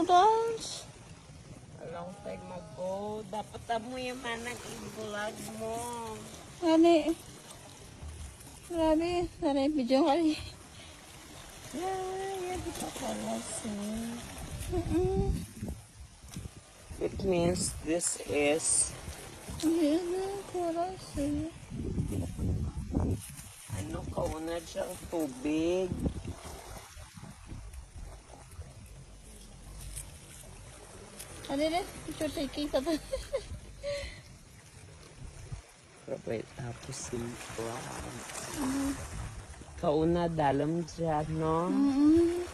Noodles. A long time ago. Dapat mo yung manang i-vlog mo. Gani. Grabe. Sana yung video kali. Ay, hindi pa pala siya. It means this is Ayan na. Kurasi. ano kauna siyang tubig. Ano rin? Picture taking ba? Rabay tapos yung Kauna dalam dyan, no? Mm-mm.